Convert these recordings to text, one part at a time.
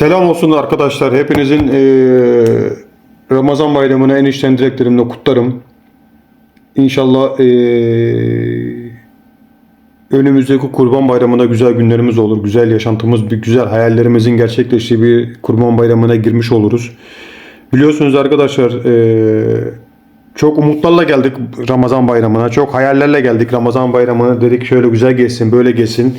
Selam olsun arkadaşlar. Hepinizin eee, Ramazan bayramını en içten dileklerimle kutlarım. İnşallah eee, önümüzdeki kurban bayramında güzel günlerimiz olur. Güzel yaşantımız, bir güzel hayallerimizin gerçekleştiği bir kurban bayramına girmiş oluruz. Biliyorsunuz arkadaşlar eee, çok umutlarla geldik Ramazan bayramına. Çok hayallerle geldik Ramazan bayramına. Dedik şöyle güzel geçsin, böyle geçsin.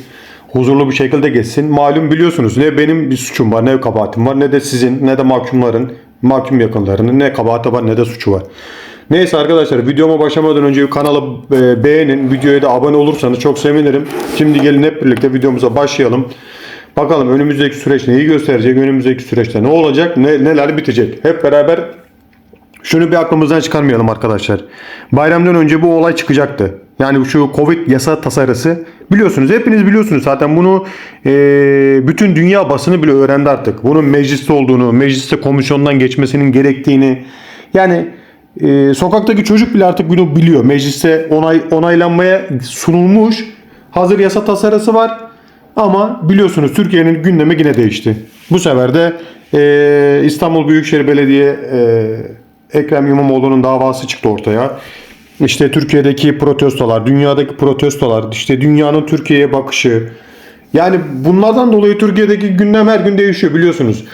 Huzurlu bir şekilde geçsin. Malum biliyorsunuz ne benim bir suçum var, ne kabahatim var, ne de sizin, ne de mahkumların, mahkum yakınlarının ne kabahati var, ne de suçu var. Neyse arkadaşlar videoma başlamadan önce kanalı e, beğenin, videoya da abone olursanız çok sevinirim. Şimdi gelin hep birlikte videomuza başlayalım. Bakalım önümüzdeki süreç neyi gösterecek, önümüzdeki süreçte ne olacak, ne, neler bitecek. Hep beraber şunu bir aklımızdan çıkarmayalım arkadaşlar. Bayramdan önce bu olay çıkacaktı. Yani şu Covid yasa tasarısı biliyorsunuz hepiniz biliyorsunuz zaten bunu e, bütün dünya basını bile öğrendi artık. Bunun mecliste olduğunu, mecliste komisyondan geçmesinin gerektiğini yani e, sokaktaki çocuk bile artık bunu biliyor. Mecliste onay onaylanmaya sunulmuş hazır yasa tasarısı var. Ama biliyorsunuz Türkiye'nin gündemi yine değişti. Bu sefer de e, İstanbul Büyükşehir Belediye e, Ekrem İmamoğlu'nun davası çıktı ortaya. İşte Türkiye'deki protestolar, dünyadaki protestolar, işte dünyanın Türkiye'ye bakışı. Yani bunlardan dolayı Türkiye'deki gündem her gün değişiyor biliyorsunuz.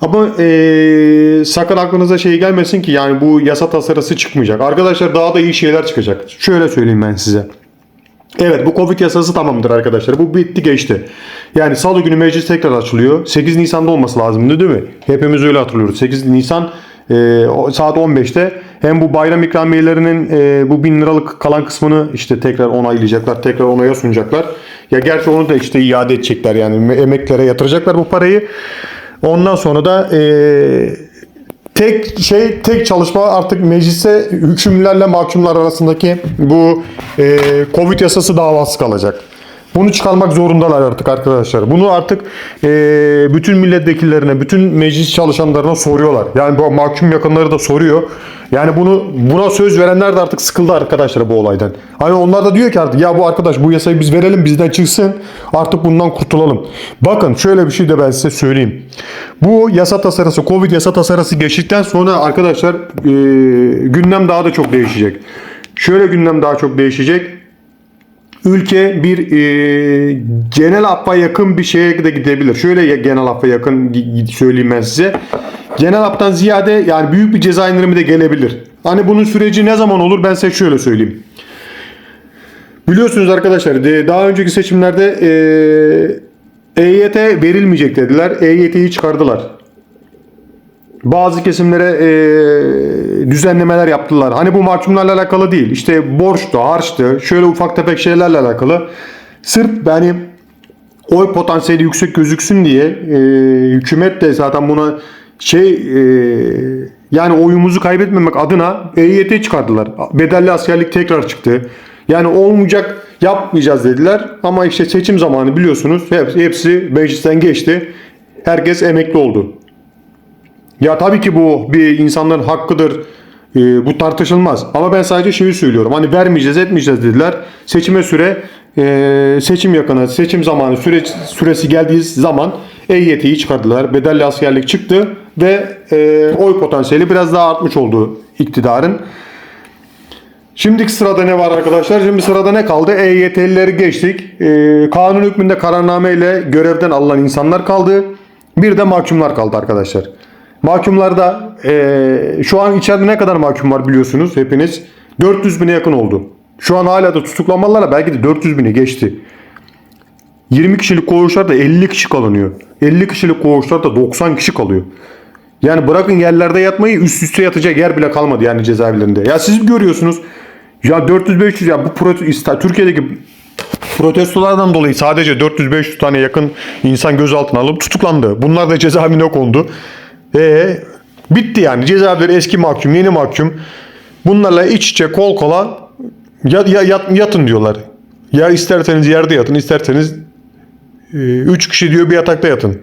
Ama eee, sakın aklınıza şey gelmesin ki yani bu yasa tasarısı çıkmayacak. Arkadaşlar daha da iyi şeyler çıkacak. Şöyle söyleyeyim ben size. Evet bu Covid yasası tamamdır arkadaşlar. Bu bitti geçti. Yani salı günü meclis tekrar açılıyor. 8 Nisan'da olması lazımdı değil mi? Hepimiz öyle hatırlıyoruz. 8 Nisan e, saat 15'te hem bu bayram ikramiyelerinin e, bu 1000 liralık kalan kısmını işte tekrar onaylayacaklar. Tekrar onaya sunacaklar. Ya gerçi onu da işte iade edecekler yani Me- emeklere yatıracaklar bu parayı. Ondan sonra da e, tek şey tek çalışma artık mecliste hükümlülerle mahkumlar arasındaki bu e, Covid yasası davası kalacak. Bunu çıkarmak zorundalar artık arkadaşlar. Bunu artık e, bütün milletvekillerine, bütün meclis çalışanlarına soruyorlar. Yani bu mahkum yakınları da soruyor. Yani bunu buna söz verenler de artık sıkıldı arkadaşlar bu olaydan. Hani onlar da diyor ki artık ya bu arkadaş bu yasayı biz verelim bizden çıksın. Artık bundan kurtulalım. Bakın şöyle bir şey de ben size söyleyeyim. Bu yasa tasarısı, Covid yasa tasarısı geçtikten sonra arkadaşlar e, gündem daha da çok değişecek. Şöyle gündem daha çok değişecek ülke bir e, genel affa yakın bir şeye de gidebilir. Şöyle genel affa yakın söyleyeyim ben size. Genel aftan ziyade yani büyük bir ceza indirimi de gelebilir. Hani bunun süreci ne zaman olur ben size şöyle söyleyeyim. Biliyorsunuz arkadaşlar daha önceki seçimlerde e, EYT verilmeyecek dediler. EYT'yi çıkardılar. Bazı kesimlere e, düzenlemeler yaptılar. Hani bu mahkumlarla alakalı değil. İşte borçtu, harçtı, şöyle ufak tefek şeylerle alakalı. Sırf yani oy potansiyeli yüksek gözüksün diye e, hükümet de zaten buna şey e, yani oyumuzu kaybetmemek adına EYT çıkardılar. Bedelli askerlik tekrar çıktı. Yani olmayacak yapmayacağız dediler ama işte seçim zamanı biliyorsunuz hepsi, hepsi meclisten geçti. Herkes emekli oldu. Ya tabii ki bu bir insanların hakkıdır. Ee, bu tartışılmaz. Ama ben sadece şeyi söylüyorum. Hani vermeyeceğiz, etmeyeceğiz dediler. Seçime süre e, seçim yakını, seçim zamanı süreç süresi geldiği zaman EYT'yi çıkardılar. Bedelli askerlik çıktı ve e, oy potansiyeli biraz daha artmış oldu iktidarın. Şimdiki sırada ne var arkadaşlar? Şimdi sırada ne kaldı? EYT'lileri geçtik. Ee, kanun hükmünde kararname ile görevden alınan insanlar kaldı. Bir de mahkumlar kaldı arkadaşlar. Mahkumlarda ee, şu an içeride ne kadar mahkum var biliyorsunuz hepiniz. 400 bine yakın oldu. Şu an hala da tutuklanmalarla belki de 400 bini geçti. 20 kişilik koğuşlarda 50 kişi kalınıyor. 50 kişilik koğuşlarda 90 kişi kalıyor. Yani bırakın yerlerde yatmayı üst üste yatacak yer bile kalmadı yani cezaevlerinde. Ya siz görüyorsunuz. Ya 400-500 ya bu protesto, Türkiye'deki protestolardan dolayı sadece 400-500 tane yakın insan gözaltına alıp tutuklandı. Bunlar da cezaevine kondu. E bitti yani cezaevleri eski mahkum, yeni mahkum. Bunlarla iç içe kol kola ya, ya, yat- yatın diyorlar. Ya isterseniz yerde yatın, isterseniz 3 kişi diyor bir yatakta yatın.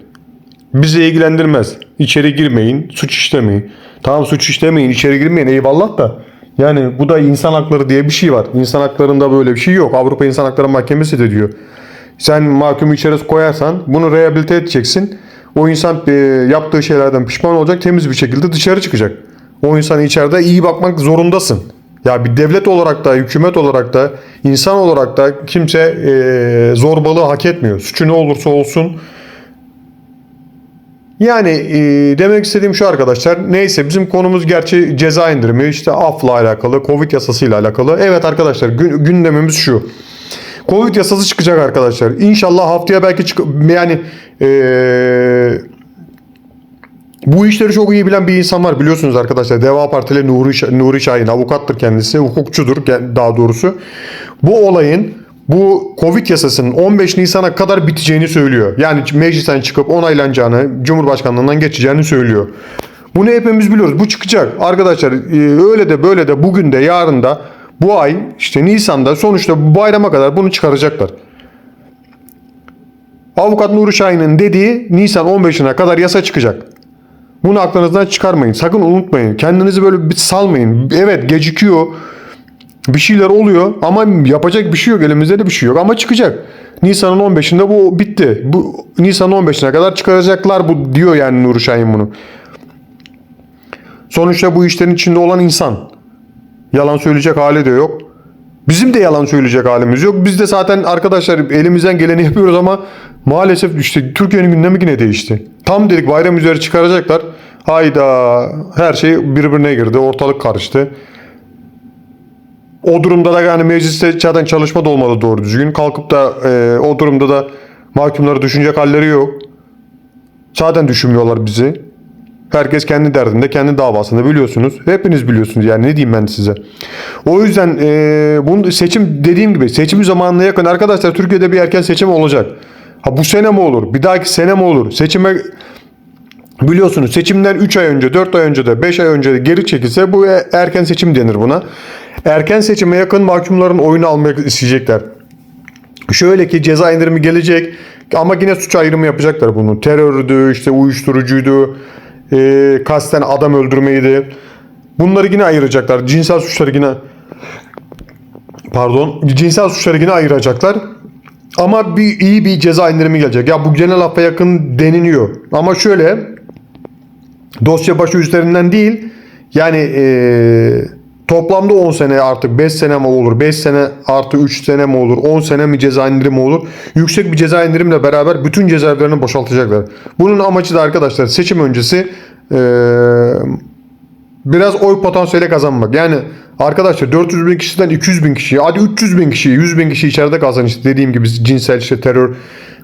Bizi ilgilendirmez. İçeri girmeyin, suç işlemeyin. Tamam suç işlemeyin, içeri girmeyin eyvallah da. Yani bu da insan hakları diye bir şey var. İnsan haklarında böyle bir şey yok. Avrupa İnsan Hakları Mahkemesi de diyor. Sen mahkumu içeri koyarsan bunu rehabilite edeceksin. O insan e, yaptığı şeylerden pişman olacak. Temiz bir şekilde dışarı çıkacak. O insan içeride iyi bakmak zorundasın. Ya bir devlet olarak da, hükümet olarak da, insan olarak da kimse e, zorbalığı hak etmiyor. Suçu ne olursa olsun yani e, demek istediğim şu arkadaşlar. Neyse bizim konumuz gerçi ceza indirimi, işte afla alakalı, Covid yasasıyla alakalı. Evet arkadaşlar gün- gündemimiz şu. Covid yasası çıkacak arkadaşlar. İnşallah haftaya belki çık yani e, bu işleri çok iyi bilen bir insan var biliyorsunuz arkadaşlar. Deva Partili Nuri, Nuri Şahin avukattır kendisi, hukukçudur daha doğrusu. Bu olayın bu Covid yasasının 15 Nisan'a kadar biteceğini söylüyor. Yani meclisten çıkıp onaylanacağını, Cumhurbaşkanlığından geçeceğini söylüyor. Bunu hepimiz biliyoruz. Bu çıkacak. Arkadaşlar e, öyle de böyle de bugün de yarın da bu ay işte Nisan'da sonuçta bu bayrama kadar bunu çıkaracaklar. Avukat Nuri Şahin'in dediği Nisan 15'ine kadar yasa çıkacak. Bunu aklınızdan çıkarmayın. Sakın unutmayın. Kendinizi böyle bir salmayın. Evet gecikiyor. Bir şeyler oluyor ama yapacak bir şey yok. Elimizde de bir şey yok ama çıkacak. Nisan'ın 15'inde bu bitti. Bu Nisan'ın 15'ine kadar çıkaracaklar bu diyor yani Nuri Şahin bunu. Sonuçta bu işlerin içinde olan insan. Yalan söyleyecek hali de yok. Bizim de yalan söyleyecek halimiz yok. Biz de zaten arkadaşlar elimizden geleni yapıyoruz ama maalesef işte Türkiye'nin gündemi yine değişti. Tam dedik bayram üzeri çıkaracaklar. Hayda her şey birbirine girdi. Ortalık karıştı. O durumda da yani mecliste zaten çalışma da olmadı doğru düzgün. Kalkıp da e, o durumda da mahkumları düşünecek halleri yok. Zaten düşünmüyorlar bizi. Herkes kendi derdinde, kendi davasında biliyorsunuz. Hepiniz biliyorsunuz yani ne diyeyim ben size. O yüzden e, bunu seçim dediğim gibi seçim zamanına yakın arkadaşlar Türkiye'de bir erken seçim olacak. Ha bu sene mi olur? Bir dahaki sene mi olur? Seçime biliyorsunuz seçimden 3 ay önce, 4 ay önce de 5 ay önce de geri çekilse bu e- erken seçim denir buna. Erken seçime yakın mahkumların oyunu almak isteyecekler. Şöyle ki ceza indirimi gelecek ama yine suç ayrımı yapacaklar bunu. Terördü, işte uyuşturucuydu, e, kasten adam öldürmeydi. Bunları yine ayıracaklar. Cinsel suçları yine pardon cinsel suçları yine ayıracaklar. Ama bir iyi bir ceza indirimi gelecek. Ya bu genel affa yakın deniliyor. Ama şöyle dosya başı üzerinden değil yani eee, toplamda 10 sene artık 5 sene mi olur 5 sene artı 3 sene mi olur 10 sene mi ceza indirimi olur yüksek bir ceza indirimle beraber bütün cezaevlerini boşaltacaklar. Bunun amacı da arkadaşlar seçim öncesi biraz oy potansiyeli kazanmak. Yani arkadaşlar 400 bin kişiden 200 bin kişi hadi 300 bin kişi 100 bin kişi içeride kalsın işte dediğim gibi cinsel işte terör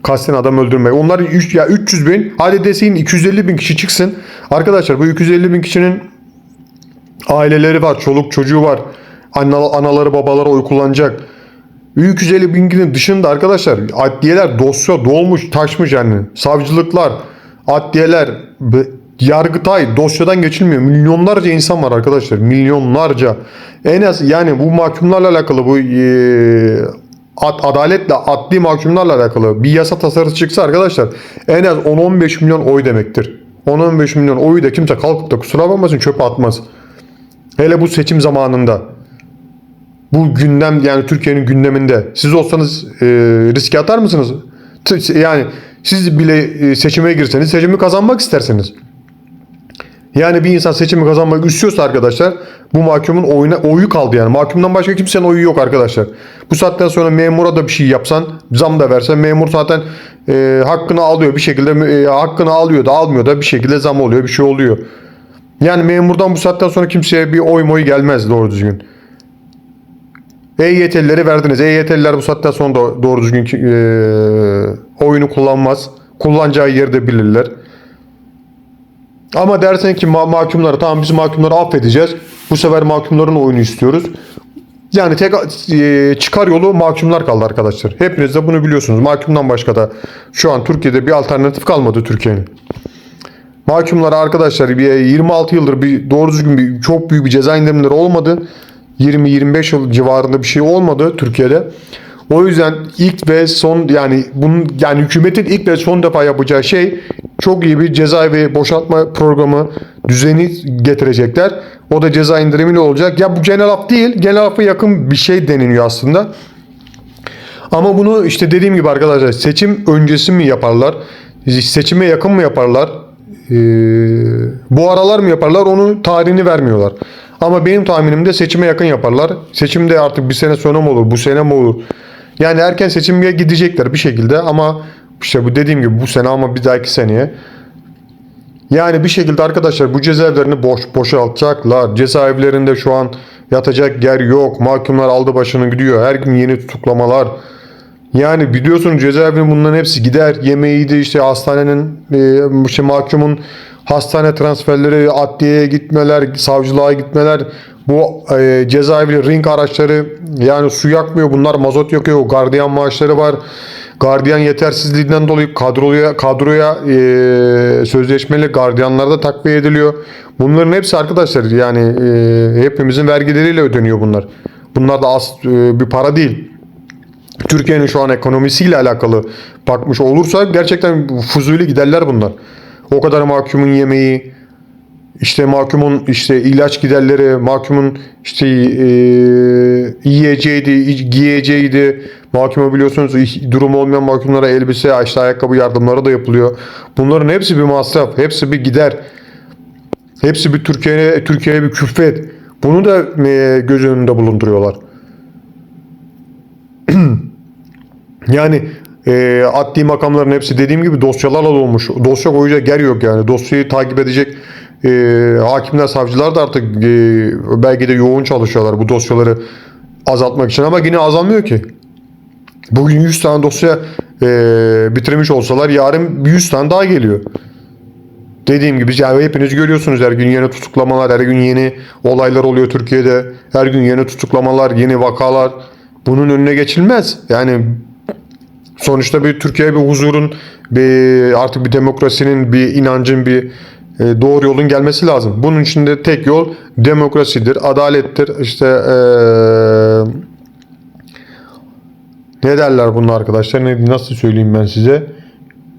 kasten adam öldürmek. Onlar üç- ya 300 bin hadi deseyin 250 bin kişi çıksın. Arkadaşlar bu 250 bin kişinin aileleri var, çoluk çocuğu var. Ana- anaları babaları oy kullanacak. 250 binin dışında arkadaşlar adliyeler dosya dolmuş taşmış yani. Savcılıklar, adliyeler, yargıtay dosyadan geçilmiyor. Milyonlarca insan var arkadaşlar. Milyonlarca. En az yani bu mahkumlarla alakalı bu eee, ad- adaletle adli mahkumlarla alakalı bir yasa tasarısı çıksa arkadaşlar en az 10-15 milyon oy demektir. 10-15 milyon oyu da kimse kalkıp da kusura bakmasın çöpe atmaz. Hele bu seçim zamanında. Bu gündem yani Türkiye'nin gündeminde. Siz olsanız e, riske atar mısınız? Yani siz bile e, seçime girseniz seçimi kazanmak isterseniz. Yani bir insan seçimi kazanmak istiyorsa arkadaşlar bu mahkumun oyuna oyu kaldı yani. Mahkumdan başka kimsenin oyu yok arkadaşlar. Bu saatten sonra memura da bir şey yapsan, zam da versen memur zaten e, hakkını alıyor bir şekilde e, hakkını alıyor da almıyor da bir şekilde zam oluyor, bir şey oluyor. Yani memurdan bu saatten sonra kimseye bir oy moy gelmez doğru düzgün. EYT'lileri verdiniz. EYT'liler bu saatten sonra da doğru düzgün e, oyunu kullanmaz. Kullanacağı yerde bilirler. Ama dersen ki ma- mahkumları tamam biz mahkumları affedeceğiz. Bu sefer mahkumların oyunu istiyoruz. Yani tek e, çıkar yolu mahkumlar kaldı arkadaşlar. Hepiniz de bunu biliyorsunuz. Mahkumdan başka da şu an Türkiye'de bir alternatif kalmadı Türkiye'nin. Mahkumlara arkadaşlar bir 26 yıldır bir doğru düzgün bir çok büyük bir ceza indirimleri olmadı. 20-25 yıl civarında bir şey olmadı Türkiye'de. O yüzden ilk ve son yani bunun yani hükümetin ilk ve son defa yapacağı şey çok iyi bir cezaevi boşaltma programı düzeni getirecekler. O da ceza indirimiyle olacak. Ya bu genel af değil. Genel afa yakın bir şey deniliyor aslında. Ama bunu işte dediğim gibi arkadaşlar seçim öncesi mi yaparlar? seçime yakın mı yaparlar? Ee, bu aralar mı yaparlar? Onun tarihini vermiyorlar. Ama benim tahminimde seçime yakın yaparlar. Seçimde artık bir sene sonra mı olur? Bu sene mi olur? Yani erken seçimye gidecekler bir şekilde ama işte bu dediğim gibi bu sene ama bir dahaki seneye. Yani bir şekilde arkadaşlar bu cezaevlerini boş boşaltacaklar. Cezaevlerinde şu an yatacak yer yok. Mahkumlar aldı başını gidiyor. Her gün yeni tutuklamalar. Yani biliyorsunuz cezaevinin bunların hepsi gider. Yemeğiydi işte hastanenin e, işte mahkumun hastane transferleri, adliyeye gitmeler, savcılığa gitmeler. Bu e, cezaevi ring araçları yani su yakmıyor. Bunlar mazot yakıyor. Gardiyan maaşları var. Gardiyan yetersizliğinden dolayı kadroya kadroya e, sözleşmeli gardiyanlar da takviye ediliyor. Bunların hepsi arkadaşlar yani e, hepimizin vergileriyle ödeniyor bunlar. Bunlar da az e, bir para değil. Türkiye'nin şu an ekonomisiyle alakalı bakmış olursa gerçekten fuzuli giderler bunlar. O kadar mahkumun yemeği, işte mahkumun işte ilaç giderleri, mahkumun işte e, yiyeceğiydi, giyeceğiydi. Mahkuma biliyorsunuz durumu olmayan mahkumlara elbise, işte ayakkabı yardımları da yapılıyor. Bunların hepsi bir masraf, hepsi bir gider. Hepsi bir Türkiye'ye Türkiye'ye bir külfet. Bunu da e, göz önünde bulunduruyorlar. Yani e, adli makamların hepsi dediğim gibi dosyalarla dolmuş. Dosya koyacak yer yok yani. Dosyayı takip edecek e, hakimler, savcılar da artık e, belki de yoğun çalışıyorlar bu dosyaları azaltmak için ama yine azalmıyor ki. Bugün 100 tane dosya e, bitirmiş olsalar yarın 100 tane daha geliyor. Dediğim gibi yani hepiniz görüyorsunuz her gün yeni tutuklamalar, her gün yeni olaylar oluyor Türkiye'de. Her gün yeni tutuklamalar, yeni vakalar. Bunun önüne geçilmez. Yani sonuçta bir Türkiye bir huzurun, bir artık bir demokrasinin, bir inancın, bir e, doğru yolun gelmesi lazım. Bunun için de tek yol demokrasidir, adalettir. İşte e, ne derler bunlar arkadaşlar? Ne, nasıl söyleyeyim ben size?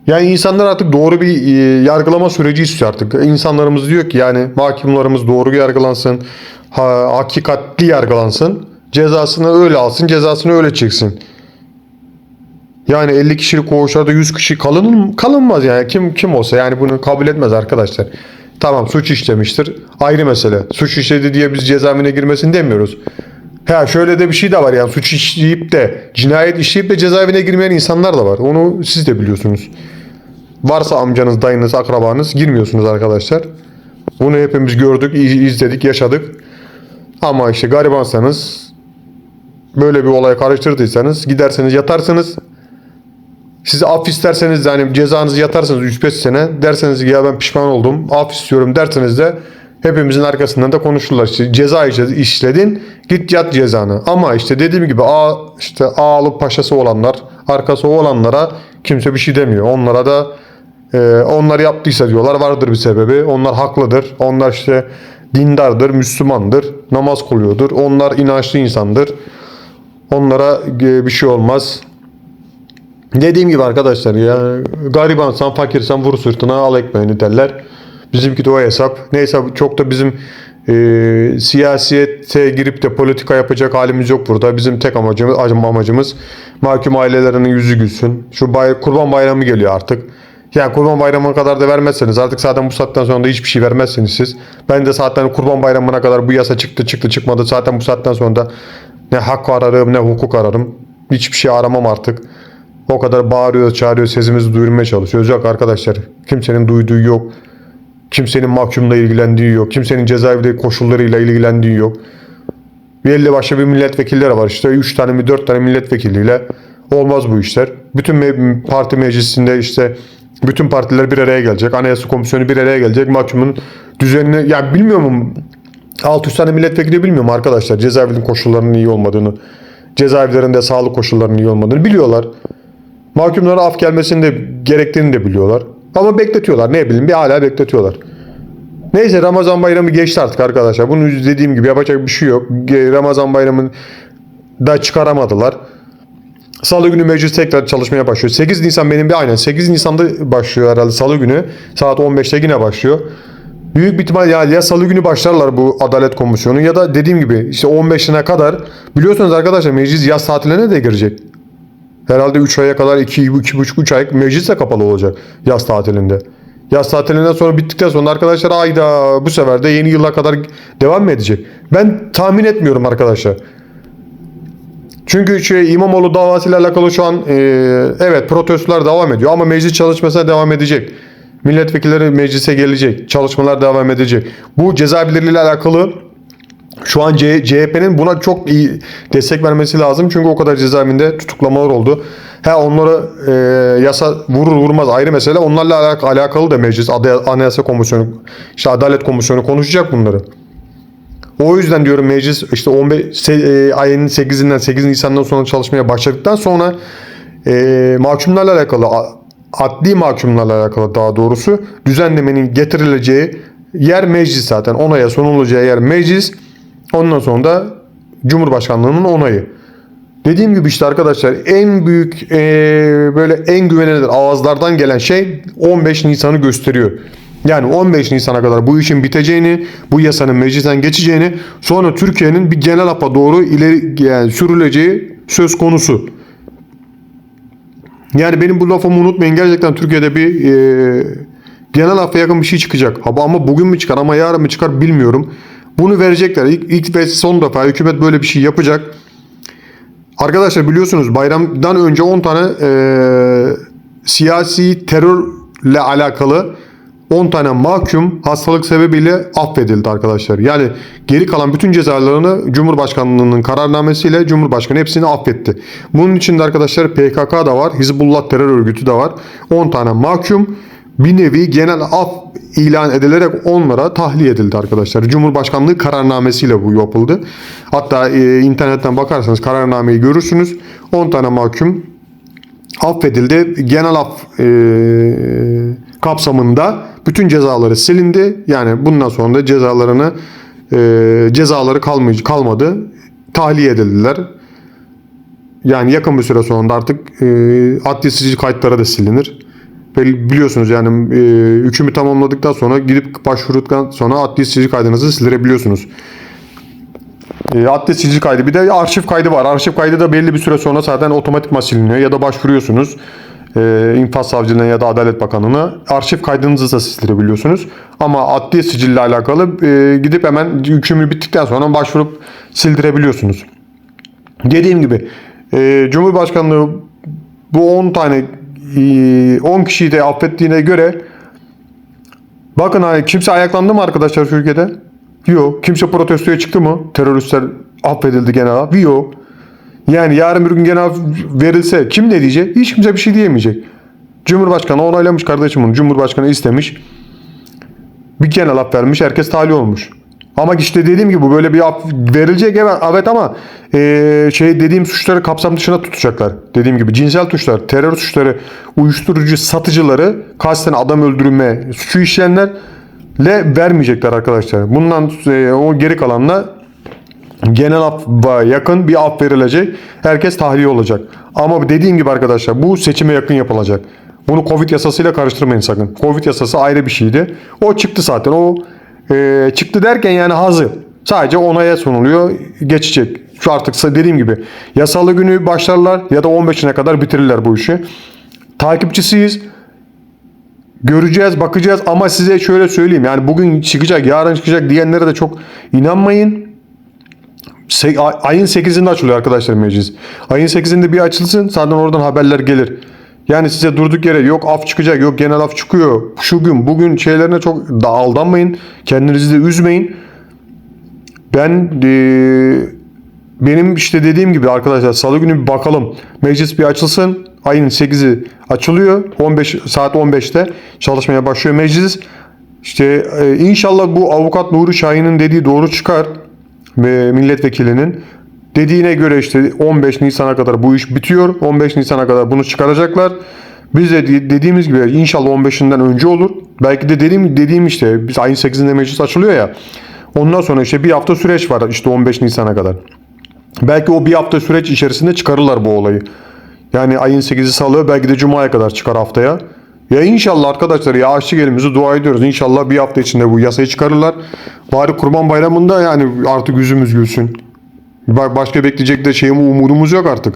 Yani insanlar artık doğru bir e, yargılama süreci istiyor artık. İnsanlarımız diyor ki yani mahkumlarımız doğru yargılansın, ha, hakikatli yargılansın, cezasını öyle alsın, cezasını öyle çeksin. Yani 50 kişilik koğuşlarda 100 kişi kalın kalınmaz yani kim kim olsa yani bunu kabul etmez arkadaşlar. Tamam suç işlemiştir ayrı mesele. Suç işledi diye biz cezaevine girmesin demiyoruz. Ha şöyle de bir şey de var yani suç işleyip de cinayet işleyip de cezaevine girmeyen insanlar da var. Onu siz de biliyorsunuz. Varsa amcanız, dayınız, akrabanız girmiyorsunuz arkadaşlar. Bunu hepimiz gördük, izledik, yaşadık. Ama işte garibansanız böyle bir olaya karıştırdıysanız giderseniz yatarsınız. Siz af isterseniz yani cezanızı yatarsanız 3-5 sene derseniz ya ben pişman oldum af istiyorum derseniz de hepimizin arkasından da konuşurlar. İşte ceza işledin git yat cezanı. Ama işte dediğim gibi A, işte A'lı paşası olanlar arkası olanlara kimse bir şey demiyor. Onlara da e, onlar yaptıysa diyorlar vardır bir sebebi. Onlar haklıdır. Onlar işte dindardır, Müslümandır, namaz kılıyordur. Onlar inançlı insandır. Onlara e, bir şey olmaz. Dediğim gibi arkadaşlar ya garibansan fakirsen vur sırtına al ekmeğini derler. Bizimki de o hesap. Neyse çok da bizim e, siyasete girip de politika yapacak halimiz yok burada. Bizim tek amacımız, amacımız mahkum ailelerinin yüzü gülsün. Şu bay, kurban bayramı geliyor artık. Yani kurban bayramına kadar da vermezseniz artık zaten bu saatten sonra da hiçbir şey vermezsiniz siz. Ben de zaten kurban bayramına kadar bu yasa çıktı çıktı çıkmadı. Zaten bu saatten sonra da ne hak ararım ne hukuk ararım. Hiçbir şey aramam artık. O kadar bağırıyor, çağırıyor, sesimizi duyurmaya çalışıyoruz. Yok arkadaşlar, kimsenin duyduğu yok. Kimsenin mahkumla ilgilendiği yok. Kimsenin cezaevi koşullarıyla ilgilendiği yok. Belli başlı bir milletvekilleri var. İşte 3 tane mi 4 tane milletvekiliyle olmaz bu işler. Bütün me- parti meclisinde işte bütün partiler bir araya gelecek. Anayasa komisyonu bir araya gelecek. Mahkumun düzenini yani bilmiyorum 600 tane milletvekili bilmiyorum arkadaşlar cezaevinin koşullarının iyi olmadığını. Cezaevlerinde sağlık koşullarının iyi olmadığını biliyorlar. Mahkumlara af gelmesini de gerektiğini de biliyorlar. Ama bekletiyorlar. Ne bileyim bir hala bekletiyorlar. Neyse Ramazan bayramı geçti artık arkadaşlar. Bunu dediğim gibi yapacak bir şey yok. Ramazan bayramını da çıkaramadılar. Salı günü meclis tekrar çalışmaya başlıyor. 8 Nisan benim bir aynen 8 Nisan'da başlıyor herhalde Salı günü. Saat 15'te yine başlıyor. Büyük bir ihtimal ya, ya salı günü başlarlar bu Adalet Komisyonu ya da dediğim gibi işte 15'ine kadar biliyorsunuz arkadaşlar meclis yaz tatiline de girecek. Herhalde 3 aya kadar 2 2,5 3 ay meclis de kapalı olacak yaz tatilinde. Yaz tatilinden sonra bittikten sonra arkadaşlar ayda bu sefer de yeni yıla kadar devam mı edecek? Ben tahmin etmiyorum arkadaşlar. Çünkü şey, İmamoğlu davasıyla alakalı şu an e, evet protestolar devam ediyor ama meclis çalışmasına devam edecek. Milletvekilleri meclise gelecek. Çalışmalar devam edecek. Bu cezaevileriyle alakalı şu an CHP'nin buna çok iyi destek vermesi lazım. Çünkü o kadar cezaevinde tutuklamalar oldu. Ha onları e, yasa vurur vurmaz ayrı mesele. Onlarla alak- alakalı da meclis anayasa komisyonu, işte adalet komisyonu konuşacak bunları. O yüzden diyorum meclis işte 15 se- e, ayın 8'inden 8 Nisan'dan sonra çalışmaya başladıktan sonra e, mahkumlarla alakalı adli mahkumlarla alakalı daha doğrusu düzenlemenin getirileceği yer meclis zaten. Onaya sunulacağı yer meclis. Ondan sonra da Cumhurbaşkanlığının onayı. Dediğim gibi işte arkadaşlar en büyük e, böyle en güvenilir ağızlardan gelen şey 15 Nisan'ı gösteriyor. Yani 15 Nisan'a kadar bu işin biteceğini, bu yasanın meclisten geçeceğini, sonra Türkiye'nin bir genel apa doğru ileri yani sürüleceği söz konusu. Yani benim bu lafımı unutmayın. Gerçekten Türkiye'de bir e, genel affa yakın bir şey çıkacak. Ama bugün mü çıkar ama yarın mı çıkar bilmiyorum. Bunu verecekler. İlk, ilk ve son defa hükümet böyle bir şey yapacak. Arkadaşlar biliyorsunuz bayramdan önce 10 tane e, siyasi terörle alakalı 10 tane mahkum hastalık sebebiyle affedildi arkadaşlar. Yani geri kalan bütün cezalarını Cumhurbaşkanlığının kararnamesiyle Cumhurbaşkanı hepsini affetti. Bunun içinde arkadaşlar PKK da var, Hizbullah terör örgütü de var. 10 tane mahkum bir nevi genel af ilan edilerek onlara tahliye edildi arkadaşlar. Cumhurbaşkanlığı kararnamesiyle bu yapıldı. Hatta e, internetten bakarsanız kararnameyi görürsünüz. 10 tane mahkum affedildi. Genel af e, kapsamında bütün cezaları silindi. Yani bundan sonra da cezalarını e, cezaları kalmay- kalmadı. Tahliye edildiler. Yani yakın bir süre sonra da artık e, adli sicil kayıtları da silinir. Biliyorsunuz yani e, hükümü tamamladıktan sonra gidip başvurduktan sonra adli sicil kaydınızı sildirebiliyorsunuz. E, adli sicil kaydı bir de arşiv kaydı var. Arşiv kaydı da belli bir süre sonra zaten otomatikman siliniyor ya da başvuruyorsunuz. E, infaz savcılığına ya da Adalet Bakanlığı'na arşiv kaydınızı da sildirebiliyorsunuz. Ama adli sicille alakalı e, gidip hemen hükümü bittikten sonra başvurup sildirebiliyorsunuz. Dediğim gibi e, Cumhurbaşkanlığı bu 10 tane 10 kişiyi de affettiğine göre bakın hani kimse ayaklandı mı arkadaşlar Türkiye'de? Yok. Kimse protestoya çıktı mı? Teröristler affedildi genel. Yok. Yani yarın bir gün genel verilse kim ne diyecek? Hiç kimse bir şey diyemeyecek. Cumhurbaşkanı onaylamış kardeşim bunu. Cumhurbaşkanı istemiş. Bir genel af vermiş. Herkes tahliye olmuş. Ama işte dediğim gibi böyle bir verilecek evet, ama eee, şey dediğim suçları kapsam dışına tutacaklar. Dediğim gibi cinsel suçlar, terör suçları, uyuşturucu satıcıları, kasten adam öldürme suçu işleyenlerle vermeyecekler arkadaşlar. Bundan eee, o geri kalanla genel affa yakın bir af verilecek. Herkes tahliye olacak. Ama dediğim gibi arkadaşlar bu seçime yakın yapılacak. Bunu Covid yasasıyla karıştırmayın sakın. Covid yasası ayrı bir şeydi. O çıktı zaten. O e, çıktı derken yani hazır. Sadece onaya sunuluyor. Geçecek. Şu artık dediğim gibi yasalı günü başlarlar ya da 15'ine kadar bitirirler bu işi. Takipçisiyiz. Göreceğiz, bakacağız ama size şöyle söyleyeyim. Yani bugün çıkacak, yarın çıkacak diyenlere de çok inanmayın. Ayın 8'inde açılıyor arkadaşlar meclis. Ayın 8'inde bir açılsın zaten oradan haberler gelir. Yani size durduk yere yok af çıkacak yok genel af çıkıyor. Şu gün bugün şeylerine çok da aldanmayın. Kendinizi de üzmeyin. Ben eee, benim işte dediğim gibi arkadaşlar salı günü bir bakalım. Meclis bir açılsın. Ayın 8'i açılıyor. 15 saat 15'te çalışmaya başlıyor meclis. İşte e, inşallah bu avukat Nuri Şahin'in dediği doğru çıkar. Ve milletvekilinin dediğine göre işte 15 Nisan'a kadar bu iş bitiyor. 15 Nisan'a kadar bunu çıkaracaklar. Biz de de- dediğimiz gibi inşallah 15'inden önce olur. Belki de dediğim dediğim işte biz ayın 8'inde meclis açılıyor ya. Ondan sonra işte bir hafta süreç var işte 15 Nisan'a kadar. Belki o bir hafta süreç içerisinde çıkarırlar bu olayı. Yani ayın 8'i salı belki de Cuma'ya kadar çıkar haftaya. Ya inşallah arkadaşlar ya açtık elimizi dua ediyoruz. İnşallah bir hafta içinde bu yasayı çıkarırlar. Bari kurban bayramında yani artık yüzümüz gülsün. Ba- Başka bekleyecek de şeyim umudumuz yok artık.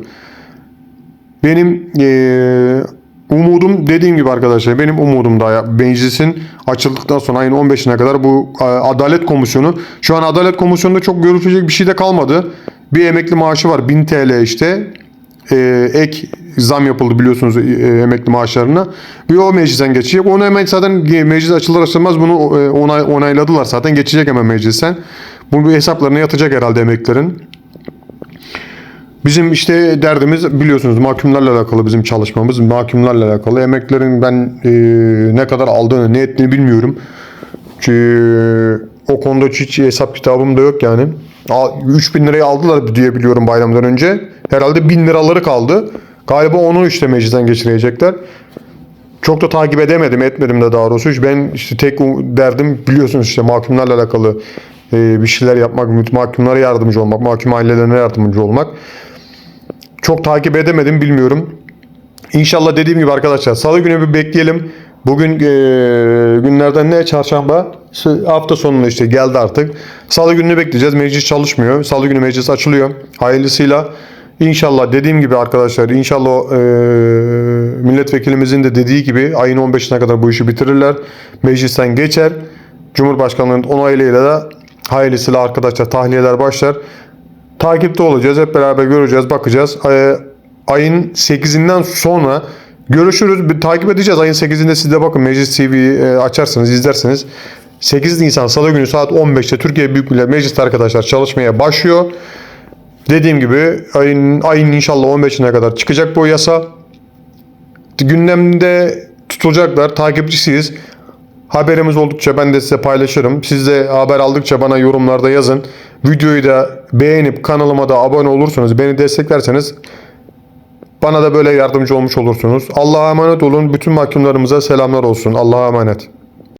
Benim eee, umudum dediğim gibi arkadaşlar benim umudum da meclisin açıldıktan sonra ayın 15'ine kadar bu e, Adalet Komisyonu şu an Adalet Komisyonu'nda çok görüşecek bir şey de kalmadı. Bir emekli maaşı var 1000 TL işte Eee, ek zam yapıldı biliyorsunuz e, emekli maaşlarına. Bir o meclisten geçecek. Onu hemen zaten meclis açılır açılmaz bunu e, onay, onayladılar zaten. Geçecek hemen meclisten. Bu hesaplarına yatacak herhalde emeklerin. Bizim işte derdimiz biliyorsunuz mahkumlarla alakalı bizim çalışmamız. Mahkumlarla alakalı. Emeklerin ben e, ne kadar aldığını ne ettiğini bilmiyorum. Çünkü o konuda hiç hesap kitabım da yok yani. Al- 3000 lirayı aldılar diye biliyorum bayramdan önce. Herhalde 1000 liraları kaldı. Galiba onu işte meclisten geçirecekler. Çok da takip edemedim, etmedim de daha doğrusu. Ben işte tek derdim biliyorsunuz işte mahkumlarla alakalı e, bir şeyler yapmak, mahkumlara yardımcı olmak, mahkum ailelerine yardımcı olmak. Çok takip edemedim bilmiyorum. İnşallah dediğim gibi arkadaşlar salı günü bir bekleyelim. Bugün e, günlerden ne çarşamba hafta sonunda işte geldi artık. Salı gününü bekleyeceğiz. Meclis çalışmıyor. Salı günü meclis açılıyor. Hayırlısıyla İnşallah dediğim gibi arkadaşlar inşallah e, milletvekilimizin de dediği gibi ayın 15'ine kadar bu işi bitirirler. Meclisten geçer. Cumhurbaşkanlığının onayıyla da hayırlısıyla arkadaşlar tahliyeler başlar. Takipte olacağız. Hep beraber göreceğiz, bakacağız. Ee, ayın 8'inden sonra görüşürüz. Bir takip edeceğiz. Ayın 8'inde siz de bakın Meclis TV'yi e, açarsınız, izlersiniz. 8 Nisan Salı günü saat 15'te Türkiye Büyük Millet Meclisi arkadaşlar çalışmaya başlıyor. Dediğim gibi ayın, ayın inşallah 15'ine kadar çıkacak bu yasa. Gündemde tutulacaklar. Takipçisiyiz. Haberimiz oldukça ben de size paylaşırım. Siz de haber aldıkça bana yorumlarda yazın. Videoyu da beğenip kanalıma da abone olursanız, beni desteklerseniz bana da böyle yardımcı olmuş olursunuz. Allah'a emanet olun. Bütün mahkumlarımıza selamlar olsun. Allah'a emanet.